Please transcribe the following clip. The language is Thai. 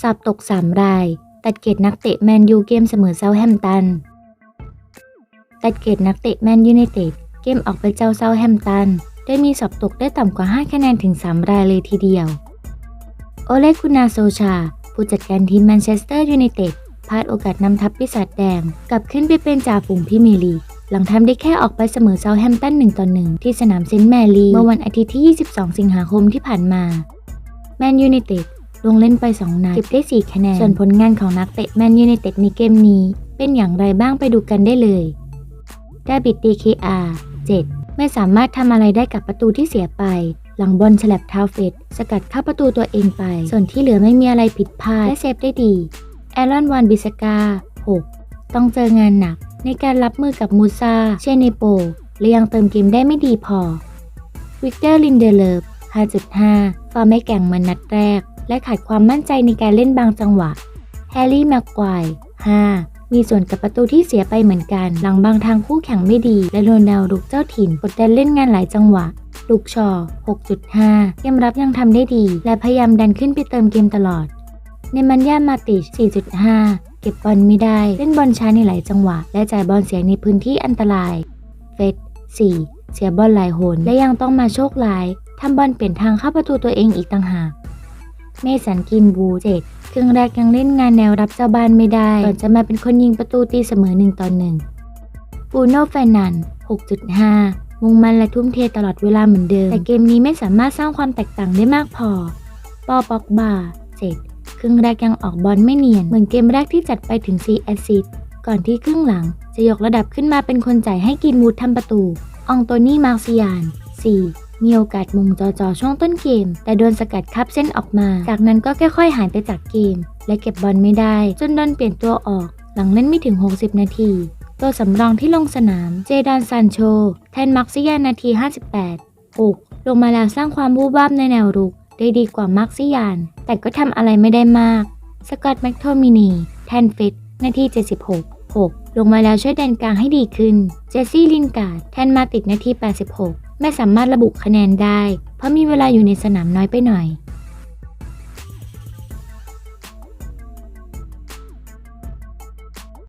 สอบตก 3 ราย ตัดเกตนักเตะแมนยูเกมเสมอเซาแฮมตัน ตัดเกตนักเตะแมนยูไนเต็ดเกมออกไปเจ้าเซาแฮมตัน ได้มีสอบตกได้ต่ำกว่า 5 คะแนนถึง 3 รายเลยทีเดียว โอเลกุนาโซชา ผู้จัดการทีมแมนเชสเตอร์ยูไนเต็ดพลาดโอกาสนำทัพปีศาจแดง กลับขึ้นไปเป็นจ่าฝูงพรีเมีลีหลังทำได้แค่ออกไปเสมอเซาแฮมตัน1ต่อ1ที่สนามเซนต์แมรี่เมื่อวันอาทิตย์ที่ 22 สิงหาคมที่ผ่านมา แมนยูไนเต็ดลงเล่นไป 2 นัดเก็บได้ 4 คะแนน ส่วนผลงานของนักเตะแมนยูไนเต็ดในเกมนี้ เป็นอย่างไรบ้างไปดูกันได้เลยดาบิดดีเคอา7ไม่สามารถทำอะไรได้กับประตูที่เสียไป หลังบอลฉลับเท้าเฟดสกัดเข้าประตูตัวเองไป ส่วนที่เหลือไม่มีอะไรผิดพลาดและเซฟได้ดีแอรอนวานบิสกา 6 ต้องเจองานหนัก ในการรับมือกับมูซา เชเนโป และยังเติมเกมได้ไม่ดีพอวิกเตอร์ลินเดเลฟ 5.5ฟอร์มไม่แก่งเหมือนนัดแรก และขาดความมั่นใจในการเล่นบางจังหวะ แฮร์รี่แม็กควาย5มีส่วนกับประตูที่เสียไปเหมือนกัน หลังบางทางคู่แข่งไม่ดี และโรนัลลุกเจ้าถิ่นกดดันเล่นงานหลายจังหวะลูกชอ 6.5 เกมรับยังทำได้ดี และพยายามดันขึ้นไปเติมเกมตลอด ในมันย่ามาติช 4.5 เก็บบอลไม่ได้ เล่นบอลช้าในหลายจังหวะ และจ่ายบอลเสียในพื้นที่อันตราย เฟด4เสียบอลหลายหนและยังต้องมาโชคร้าย ทำบอลเปลี่ยนทางเข้าประตูตัวเองอีกต่างหากเมสันกินบู7ครึ่งแรกยังเล่นงานแนวรับเจ้าบ้านไม่ได้ก่อนจะมาเป็นคนยิงประตูตีเสมอ1ต่อ1บูโน่แฟนนัน 6.5 มุ่งมั่นและทุ่มเทตลอดเวลาเหมือนเดิม แต่เกมนี้ไม่สามารถสร้างความแตกต่างได้มากพอ ปอปอกบา7ครึ่งแรกยังออกบอลไม่เนียน เหมือนเกมแรกที่จัดไปถึง4แอซิสต์ก่อนที่ครึ่งหลัง จะยกระดับขึ้นมาเป็นคนจ่ายให้กินมูดทำประตู อองโตนี่มาร์ซิยาน 4 มีโอกาสมุงจอจอช่วงต้นเกม แต่โดนสกัดคับเส้นออกมา จากนั้นก็ค่อยๆหายไปจากเกม และเก็บบอลไม่ได้ จนโดนเปลี่ยนตัวออก หลังเล่นไม่ถึง 60 นาทีตัวสำรองที่ลงสนามเจดานซานโช แทนมักซิยานนาที 58 6 ลงมาแล้วสร้างความบูบ้ามในแนวรุก ได้ดีกว่ามักซิยาน แต่ก็ทำอะไรไม่ได้มาก สกอตแมคโทมินี แทนฟิต นาที 76 6 ลงมาแล้วช่วยแดนกลางให้ดีขึ้น เจสซี่ลินการ์ดแทนมาติดนาที 86 ไม่สามารถระบุคะแนนได้ เพราะมีเวลาอยู่ในสนามน้อยไปหน่อย